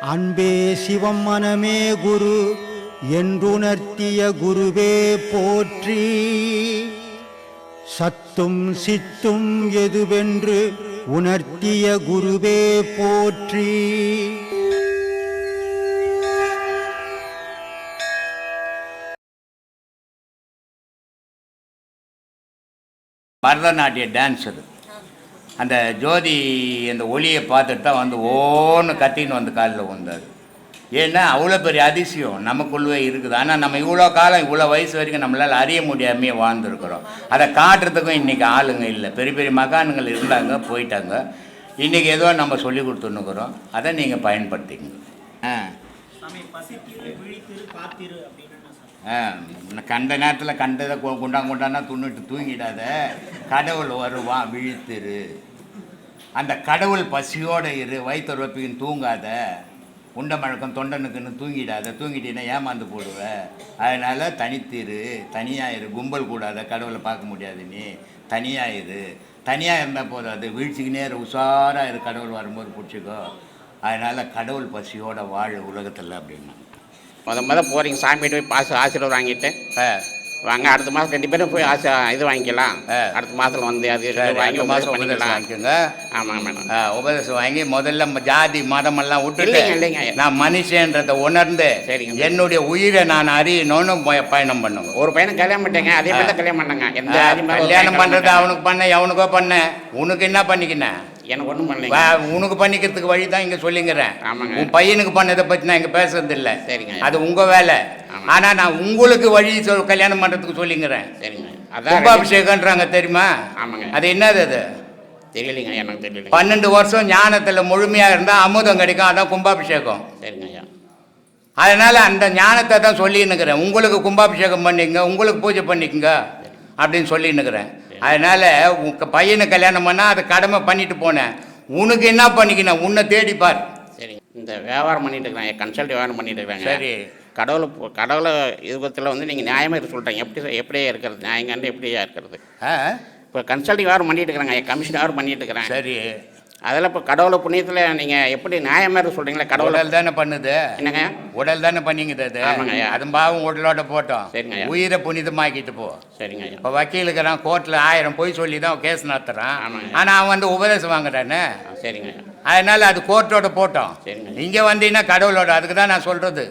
அன்பே சிவம் மனமே குரு என்றுணர்த்திய குருவே போற்றி. சத்தும் சித்தும் எதுவென்று உணர்த்திய குருவே போற்றி. பரதநாட்டிய டான்ஸ் அது. அந்த ஜோதி அந்த ஒளியை பார்த்துட்டு தான் வந்து ஓன்னு கத்தின்னு வந்து காலில் வந்தார் ஏன்னா அவ்வளோ பெரிய அதிசயம் நமக்குள்ளே இருக்குது. ஆனால் நம்ம இவ்வளோ காலம் இவ்வளோ வயசு வரைக்கும் நம்மளால் அறிய முடியாமையே வாழ்ந்துருக்குறோம். அதை காட்டுறதுக்கும் இன்றைக்கி ஆளுங்க இல்லை. பெரிய பெரிய மகான்கள் இருந்தாங்க போயிட்டாங்க. இன்றைக்கி ஏதோ நம்ம சொல்லி கொடுத்துன்னுக்குறோம். அதை நீங்கள் பயன்படுத்திக்கங்க. ஆ. கண்ட நேரத்தில் கண்டதை கு- குண்டான் குண்டானா துண்ணிட்டு தூங்கிடாத. கடவுள் வருவான் விழித்திரு. அந்த கடவுள் பசியோடு இரு வயிற்று தூங்காத. உண்ட மழக்கம் தொண்டனுக்குன்னு தூங்கிடாத. தூங்கிட்டீங்கன்னா ஏமாந்து போடுவ. அதனால் தனித்திரு தனியாயிரு கும்பல் கூடாத. கடவுளை பார்க்க முடியாது நீ. தனியாயிரு தனியாக இருந்தால் போதும். அது வீழ்ச்சிக்கினே உஷாராக இரு. கடவுள் வரும்போது பிடிச்சிக்கோ. அதனால் கடவுள் பசியோட வாழ் உலகத்தில் அப்படின்னா. முத முத போகிறீங்க சாமிகிட்ட போய் பாச ஆசீர்வாதம் வாங்கிட்டு. வாங்க அடுத்த மாதம் ரெண்டு பேரும் போய் ஆசை இது வாங்கிக்கலாம். அடுத்த மாதத்தில் வந்து அது வாங்கி மாதம் பண்ணிக்கலாம். வாங்கிக்கோங்க. ஆமாங்க மேடம் உபதேசம் வாங்கி முதல்ல ஜாதி மதமெல்லாம் விட்டுட்டு இல்லைங்க, இல்லைங்க. நான் மனுஷன்றதை உணர்ந்து சரிங்க. என்னுடைய உயிரை நான் அறியணும்னு பய- பயணம் பண்ணுங்க. ஒரு பையனை கல்யாணம் பண்ணிட்டேங்க அதே மாதிரி தான் கல்யாணம் பண்ணாங்க. எந்த மதம் கல்யாணம் பண்ணாங்க. அவனுக்கு பண்ண எவனுக்கோ பண்ண உனக்கு என்ன பண்ணிக்கின? எனக்கு ஒன்றும் பண்ணலைங்க. வா- உனக்கு பண்ணிக்கிறதுக்கு வழி தான் இங்க சொல்லிங்கிறேன். ஆமாங்க. உன் பையனுக்கு பண்ணதை பத்தி நான் இங்க பேசுறது இல்ல சரிங்க. அது உங்க வேலை. ஆமா. ஆனா நான் உங்களுக்கு வழி சொல் கல்யாணம் பண்றதுக்கு சொல்லிங்கிறேன். சரிங்க. அதான் கும்பாபிஷேகம்ன்றாங்க தெரியுமா? ஆமாங்க. அது என்னது அது? தெரியலைங்க எனக்கு தெரியலைங்க. பன்னெண்டு வருஷம் ஞானத்தில் முழுமையாக இருந்தால் அமுதம் கிடைக்கும் அதான் கும்பாபிஷேகம். சரிங்க ஐயா. அதனால் அந்த ஞானத்தை தான் சொல்லின்னுக்கிறேன். உங்களுக்கு கும்பாபிஷேகம் பண்ணிக்கங்க உங்களுக்கு பூஜை பண்ணிக்கங்க அப்படின்னு சொல்லின்னுக்கிறேன். அதனால் உங்கள் பையனை கல்யாணம் பண்ணால் அதை கடமை பண்ணிட்டு போனேன். உனக்கு என்ன பண்ணிக்கணும்? உன்னை தேடி பார். சரி இந்த வியாபாரம் பண்ணிட்டு இருக்கிறாங்க கன்சல்ட் வியாபாரம் பண்ணிட்டு இருக்கிறாங்க சரி. கடவுளை கடவுளை இதுபத்தில் வந்து நீங்கள் நியாயமாக இருக்க சொல்கிறீங்க எப்படி எப்படியே இருக்கிறது? நியாயங்காண்டு எப்படியா இருக்கிறது? இப்போ கன்சல்டிங் வியாபாரம் பண்ணிட்டு இருக்கிறாங்க. கமிஷன் வியாபாரம் பண்ணிட்டு இருக்கிறேன். சரி. அதில் இப்போ கடவுளை புண்ணியத்தில் நீங்கள் எப்படி நியாயமாக சொல்கிறீங்களா கடவுளை தானே பண்ணுது. என்னங்க? உடல் தானே பண்ணிக்குது அது. ஆமாங்க. அது பாவம் உடலோட போட்டோம். சரிங்க. உயிரை புனிதமாக்கிட்டு போ. சரிங்க இப்போ வக்கீலுக்கிறான் கோர்ட்டில் ஆயிரம் பொய் சொல்லி தான் கேஸ் நடத்துகிறான். ஆனால் அவன் வந்து உபதேசம் வாங்குறானே. சரிங்க அதனால அது கோர்ட்டோட போட்டோம். சரிங்க. இங்கே வந்தீங்கன்னா கடவுளோட அதுக்கு தான் நான் சொல்கிறது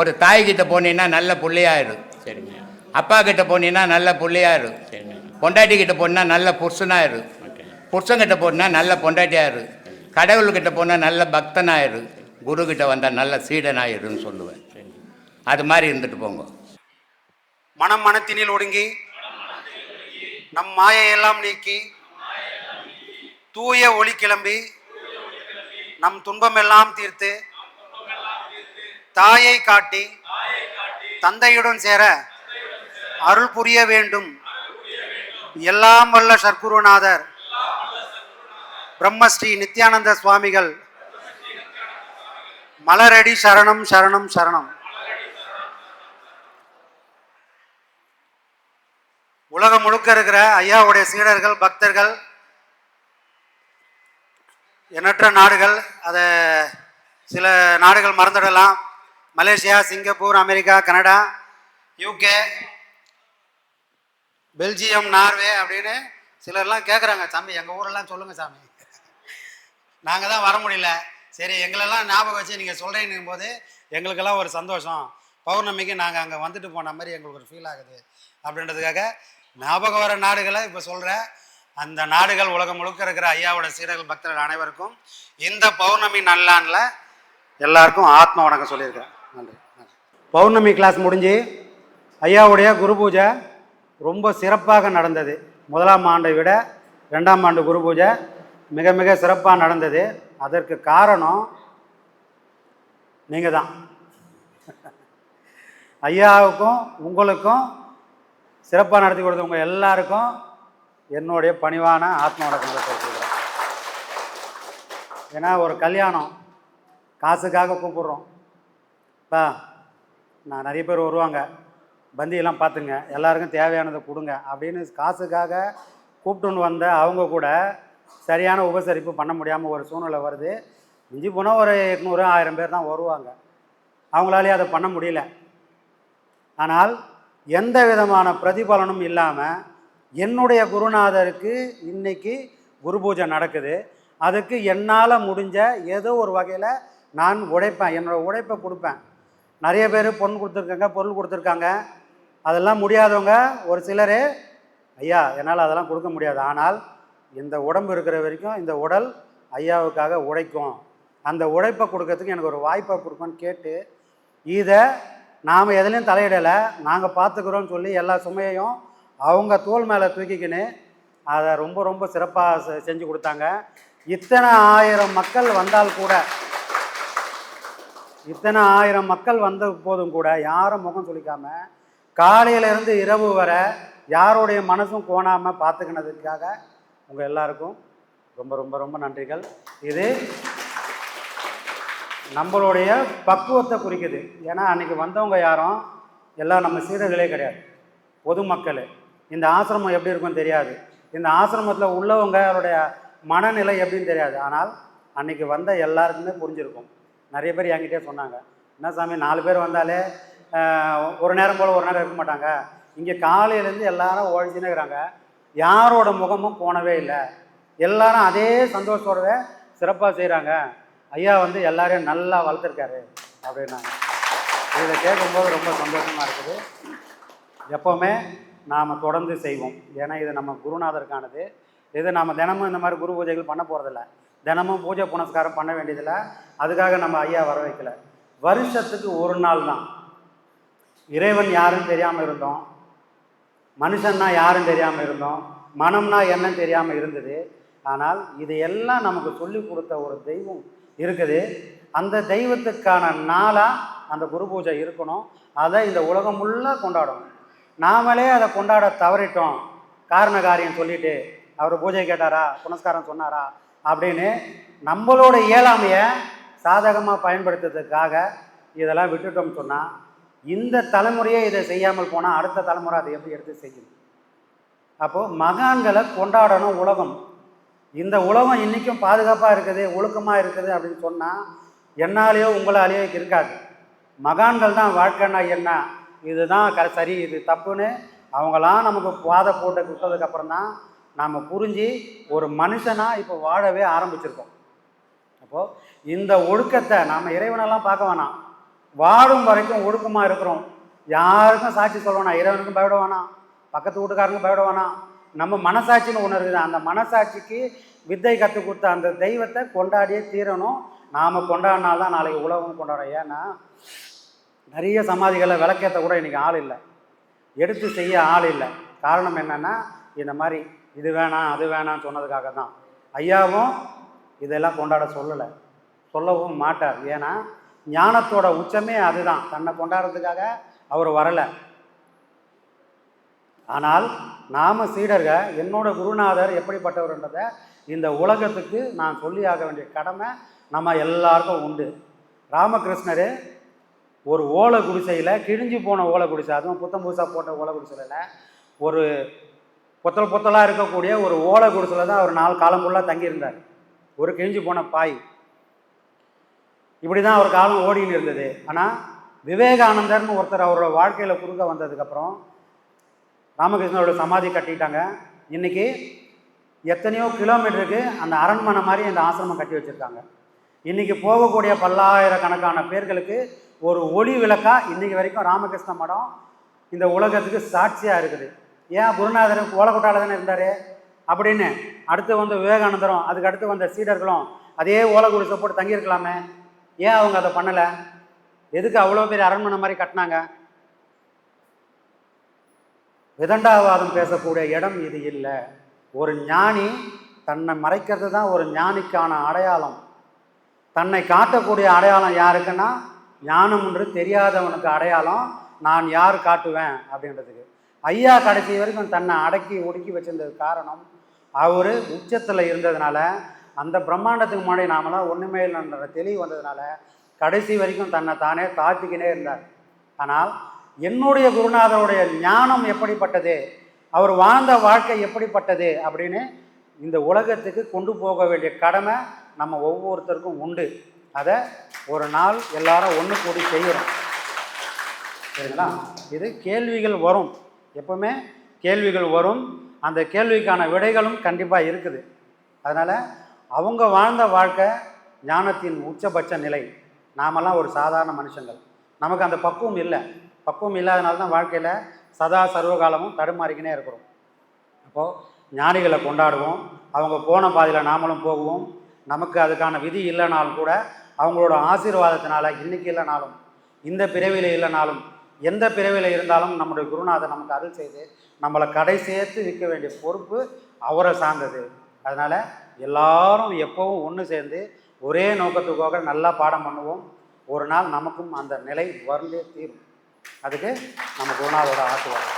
ஒரு தாய் கிட்ட போனீங்கன்னா நல்ல புள்ளையாயிரு. சரிங்க அப்பா கிட்ட போனீங்கன்னா நல்ல புள்ளையாயிரு. சரிங்க பொண்டாட்டி கிட்ட போனா நல்ல புருஷனாயிரு. புருஷங்கிட்ட போனால் நல்ல பொண்டாட்டியாயிரு. கடவுள்கிட்ட போனால் நல்ல பக்தனாயிரு. குரு வந்தால் நல்ல சீடனாயிருன்னு சொல்லுவேன். அது மாதிரி இருந்துட்டு போங்க. மனம் மனத்தினில் ஒடுங்கி நம் மாயையெல்லாம் நீக்கி தூய ஒளி கிளம்பி நம் துன்பமெல்லாம் தீர்த்து தாயை காட்டி தந்தையுடன் சேர அருள் புரிய வேண்டும். எல்லாம் வல்ல சர்க்குருநாதர் பிரம்மஸ்ரீ நித்யானந்த சுவாமிகள். மலரடி சரணம் சரணம் சரணம். உலகம் முழுக்க இருக்கிற ஐயாவுடைய சீடர்கள் பக்தர்கள் எண்ணற்ற நாடுகள் அதை சில நாடுகள் மறந்துடலாம். Malaysia Singapore America Canada UK Belgium Norway அப்படின்னு சிலர்லாம் கேட்குறாங்க சாமி எங்கள் ஊரெல்லாம் சொல்லுங்கள் சாமி. நாங்கள் தான் வர முடியல. சரி எங்களெல்லாம் ஞாபகம் வச்சு நீங்கள் சொல்கிறேன்னும் போது எங்களுக்கெல்லாம் ஒரு சந்தோஷம். பௌர்ணமிக்கு நாங்கள் அங்கே வந்துட்டு போன மாதிரி எங்களுக்கு ஒரு ஃபீல் ஆகுது. அப்படின்றதுக்காக ஞாபகம் வர நாடுகளை இப்போ சொல்கிறேன் அந்த நாடுகள் உலகம் முழுக்க இருக்கிற ஐயாவோட சீடர்கள் பக்தர்கள் அனைவருக்கும் இந்த பௌர்ணமி நல்லான்ல எல்லாருக்கும் ஆத்ம வணக்கம் சொல்லியிருக்கேன் நன்றி நன்றி. பௌர்ணமி கிளாஸ் முடிஞ்சு ஐயாவுடைய குரு பூஜை ரொம்ப சிறப்பாக நடந்தது. முதலாம் ஆண்டை விட ரெண்டாம் ஆண்டு குரு பூஜை மிக மிக சிறப்பாக நடந்தது. அதற்கு காரணம் நீங்கள் தான். ஐயாவுக்கும் உங்களுக்கும் சிறப்பாக நடத்தி கொடுத்தவங்க எல்லாருக்கும் என்னுடைய பணிவான ஆத்ம வணக்கங்களை தெரிவிக்கிறேன் ஏன்னா ஒரு கல்யாணம் காசுக்காக கூப்பிட்றோம். இப்போ நான் நிறைய பேர் வருவாங்க. பந்தியெல்லாம் பார்த்துங்க. எல்லாருக்கும் தேவையானதை கொடுங்க அப்படின்னு காசுக்காக கூப்பிட்டுன்னு வந்த அவங்க கூட சரியான உபசரிப்பு பண்ண முடியாமல் ஒரு சூழ்நிலை வருது. மிஞ்சி போனால் ஒரு எட்நூறு ஆயிரம் பேர் தான் வருவாங்க. அவங்களாலே அதை பண்ண முடியல. ஆனால் எந்த விதமான பிரதிபலனும் இல்லாமல் என்னுடைய குருநாதருக்கு இன்னைக்கு குரு பூஜை நடக்குது. அதுக்கு என்னால் முடிஞ்ச ஏதோ ஒரு வகையில் நான் உழைப்பேன் என்னோடய உழைப்பை கொடுப்பேன். நிறைய பேர் பொன் கொடுத்துருக்காங்க பொருள் கொடுத்துருக்காங்க. அதெல்லாம் முடியாதவங்க ஒரு சிலர் ஐயா என்னால் அதெல்லாம் கொடுக்க முடியாது. ஆனால் இந்த உடம்பு இருக்கிற வரைக்கும் இந்த உடல் ஐயாவுக்காக உழைக்கும் அந்த உழைப்பை கொடுக்கறதுக்கு எனக்கு ஒரு வாய்ப்பை கொடுக்கணும்னு கேட்டு இதை நாம் எதுலேயும் தலையிடலை நாங்கள் பார்த்துக்குறோன்னு சொல்லி எல்லா சுமையையும் அவங்க தோல் மேலே தூக்கிக்கின்னு அதை ரொம்ப ரொம்ப சிறப்பாக செஞ்சு கொடுத்தாங்க. இத்தனை ஆயிரம் மக்கள் வந்தால் கூட இத்தனை ஆயிரம் மக்கள் வந்த போதும் கூட யாரும் முகம் சொல்லிக்காம காலையிலேருந்து இரவு வர யாருடைய மனசும் கோணாமல் பார்த்துக்கினதுக்காக உங்கள் எல்லாருக்கும் ரொம்ப ரொம்ப ரொம்ப நன்றிகள். இது நம்மளுடைய பக்குவத்தை குறிக்குது. ஏன்னா அன்னைக்கு வந்தவங்க யாரும் எல்லாம் நம்ம சீடர்களே கிடையாது. பொதுமக்கள். இந்த ஆசிரமம் எப்படி இருக்கும்னு தெரியாது. இந்த ஆசிரமத்தில் உள்ளவங்க அவருடைய மனநிலை எப்படின்னு தெரியாது. ஆனால் அன்னைக்கு வந்த எல்லாருக்குமே புரிஞ்சிருக்கும். நிறைய பேர் என்கிட்டே சொன்னாங்க. என்ன சாமி நாலு பேர் வந்தாலே ஒரு நேரம் போல் ஒரு நேரம் இருக்க மாட்டாங்க. இங்கே காலையிலேருந்து எல்லாரும் உழைச்சினே இருக்கிறாங்க. யாரோட முகமும் போனவே இல்லை. எல்லாரும் அதே சந்தோஷத்தோடவே சிறப்பாக செய்கிறாங்க ஐயா வந்து எல்லாரையும் நல்லா வளர்த்துருக்காரு அப்படின்னாங்க. இதை கேட்கும்போது ரொம்ப சந்தோஷமாக இருக்குது. எப்போவுமே நாம் தொடர்ந்து செய்வோம். ஏன்னா இது நம்ம குருநாதருக்கானது. இது நம்ம தினமும் இந்த மாதிரி குரு பூஜைகள் பண்ண போகிறதில்ல தினமும் பூஜை புனஸ்காரம் பண்ண வேண்டியதில்லை. அதுக்காக நம்ம ஐயா வர வைக்கல. வருஷத்துக்கு ஒரு நாள் தான். இறைவன் யாருன்னு தெரியாமல் இருந்தோம். மனுஷன்னா யாரும் தெரியாமல் இருந்தோம். மனம்னா என்னன்னு தெரியாமல் இருந்தது. ஆனால் இது எல்லாம் நமக்கு சொல்லி கொடுத்த ஒரு தெய்வம் இருக்குது. அந்த தெய்வத்துக்கான நாளாக அந்த குரு பூஜை இருக்கணும். அதை இந்த உலகம் உள்ள கொண்டாடணும். நாமளே அதை கொண்டாட தவறிட்டோம். காரண காரியம் சொல்லிட்டு அவர் பூஜை கேட்டாரா? புனஸ்காரம் சொன்னாரா? அப்படின்னு நம்மளோட இயலாமையை சாதகமாக பயன்படுத்துறதுக்காக இதெல்லாம் விட்டுட்டோம்னு சொன்னால் இந்த தலைமுறையே இதை செய்யாமல் போனால் அடுத்த தலைமுறை அதை எப்படி எடுத்து செய்யும்? அப்போது மகான்களை கொண்டாடணும் உலகம். இந்த உலகம் இன்றைக்கும் பாதுகாப்பாக இருக்குது ஒழுக்கமாக இருக்குது அப்படின்னு சொன்னால் என்னாலேயோ உங்களாலேயோ இருக்காது. மகான்கள் தான் வாழ்க்கைன்னா என்ன? இதுதான் க சரி இது தப்புன்னு அவங்களாம் நமக்கு பாதை போட்டு கொடுத்ததுக்கப்புறம் தான் நாம் புரிஞ்சு ஒரு மனுஷனாக இப்போ வாழவே ஆரம்பிச்சிருக்கோம். அப்போது இந்த ஒழுக்கத்தை நாம் இறைவனெல்லாம் பார்க்க வேணாம். வாழும் வரைக்கும் ஒழுக்கமாக இருக்கிறோம். யாருக்கும் சாட்சி சொல்ல வேணாம். இறைவனுக்கும் பயப்பட வேணாம். பக்கத்து வீட்டுக்காரங்க பயப்பட வேணாம். நம்ம மனசாட்சின்னு ஒன்று இருக்குது. அந்த மனசாட்சிக்கு வித்தை கற்றுக் கொடுத்த அந்த தெய்வத்தை கொண்டாடியே தீரணும். நாம் கொண்டாடினால்தான் நாளைக்கு உலகம் கொண்டாடும். ஏன்னா நிறைய சமாதிகளை விளக்கேற்ற கூட இன்றைக்கி ஆள் இல்லை. எடுத்து செய்ய ஆள் இல்லை. காரணம் என்னென்னா இந்த மாதிரி இது வேணாம் அது வேணாம்னு சொன்னதுக்காக தான் ஐயாவும் இதெல்லாம் கொண்டாட சொல்லலை. சொல்லவும் மாட்டார். ஏன்னா ஞானத்தோட உச்சமே அதுதான். தன்னை கொண்டாடுறதுக்காக அவர் வரலை. ஆனால் நாம சீடர்கள் என்னோட குருநாதர் எப்படிப்பட்டவர்ன்றதை இந்த உலகத்துக்கு நான் சொல்லியாக வேண்டிய கடமை நம்ம எல்லாருக்கும் உண்டு. ராமகிருஷ்ணர் ஒரு ஓலை குடிசையில் கிழிஞ்சு போன ஓலை குடிசை அதுவும் புத்தம் புதுசாக போட்ட ஓலை குடிசையில் ஒரு பொத்தல் பொத்தலாக இருக்கக்கூடிய ஒரு ஓலை குடிசையில் தான் அவர் நாலு காலம் ஃபுல்லாக தங்கியிருந்தார். ஒரு கிழிஞ்சு போன பாய். இப்படி தான் அவர் காலம் ஓடின்னு இருந்தது. ஆனால் விவேகானந்தர்னு ஒருத்தர் அவரோட வாழ்க்கையில் குறுக்க வந்ததுக்கப்புறம் ராமகிருஷ்ணரோட சமாதி கட்டிட்டாங்க. இன்றைக்கி எத்தனையோ கிலோமீட்டருக்கு அந்த அரண்மனை மாதிரி அந்த ஆசிரமம் கட்டி வச்சுருக்காங்க. இன்றைக்கி போகக்கூடிய பல்லாயிரக்கணக்கான பேர்களுக்கு ஒரு ஒளி விளக்காக இன்றைக்கி வரைக்கும் ராமகிருஷ்ண மடம் இந்த உலகத்துக்கு சாட்சியாக இருக்குது. ஏன் குருநாதர் ஓலக்கொட்டால தானே இருந்தார்? அப்படின்னு அடுத்து வந்து விவேகானந்தரும் அதுக்கு அடுத்து வந்த சீடர்களும் அதே ஓலை சப்போர்ட் போட்டு தங்கியிருக்கலாமே. ஏன் அவங்க அதை பண்ணலை? எதுக்கு அவ்வளோ பெரிய அரண்மனை மாதிரி கட்டினாங்க? விதண்டாவாதம் பேசக்கூடிய இடம் இது இல்லை. ஒரு ஞானி தன்னை மறைக்கிறது தான் ஒரு ஞானிக்கான அடையாளம். தன்னை காட்டக்கூடிய அடையாளம் யாருக்குன்னா ஞானம் என்று தெரியாதவனுக்கு அடையாளம் நான் யார் காட்டுவேன் அப்படின்றதுக்கு. ஐயா கடைசி வரைக்கும் தன்னை அடக்கி ஒடுக்கி வச்சிருந்தது காரணம் அவர் உச்சத்தில் இருந்ததுனால அந்த பிரம்மாண்டத்துக்கு முன்னாடி நாமெல்லாம் ஒன்றுமே இல்லைன்ற தெளிவு வந்ததுனால கடைசி வரைக்கும் தன்னை தானே தாழ்த்திக்கினே இருந்தார். ஆனால் என்னுடைய குருநாதருடைய ஞானம் எப்படிப்பட்டது? அவர் வாழ்ந்த வாழ்க்கை எப்படிப்பட்டது? அப்படின்னு இந்த உலகத்துக்கு கொண்டு போக வேண்டிய கடமை நம்ம ஒவ்வொருத்தருக்கும் உண்டு. அதை ஒரு நாள் எல்லாரும் ஒன்று கூடி செய்கிறோம் சரிங்களா? இது கேள்விகள் வரும். எப்பவுமே கேள்விகள் வரும். அந்த கேள்விக்கான விடைகளும் கண்டிப்பாக இருக்குது. அதனால் அவங்க வாழ்ந்த வாழ்க்கை ஞானத்தின் உச்சபட்ச நிலை. நாமெல்லாம் ஒரு சாதாரண மனுஷங்கள். நமக்கு அந்த பக்குவம் இல்லை. பக்குவம் இல்லாதனால தான் வாழ்க்கையில் சதா சர்வகாலமும் தடுமாறிக்கினே இருக்கிறோம். அப்போது ஞானிகளை கொண்டாடுவோம். அவங்க போன பாதையில் நாமளும் போகுவோம். நமக்கு அதுக்கான விதி இல்லைனாலும் கூட அவங்களோட ஆசீர்வாதத்தினால இன்றைக்கி இல்லைனாலும் இந்த பிறவியில் இல்லைனாலும் எந்த பிறவியில் இருந்தாலும் நம்முடைய குருநாதர் நமக்கு அருள் செய்து நம்மளை கடை சேர்த்து விற்க வேண்டிய பொறுப்பு அவரை சார்ந்தது. அதனால் எல்லாரும் எப்போவும் ஒன்று சேர்ந்து ஒரே நோக்கத்துக்காக நல்லா பாடம் பண்ணுவோம். ஒரு நாள் நமக்கும் அந்த நிலை வருந்தே தீரும். அதுக்கு நம்ம குருநாதரோட ஆசீர்வாதம்.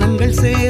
ஜாதி மத